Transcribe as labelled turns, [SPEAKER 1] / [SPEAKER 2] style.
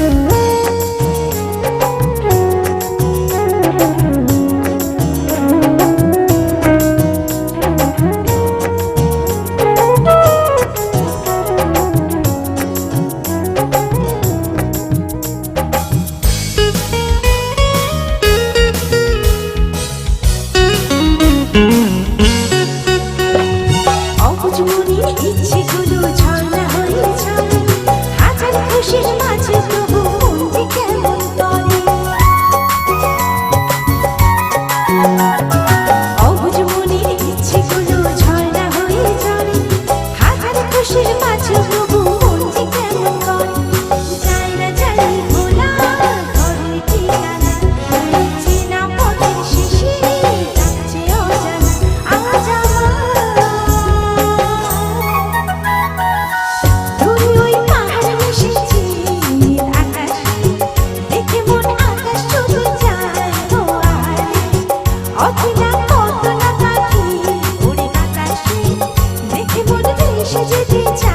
[SPEAKER 1] Thank. যেতে চাই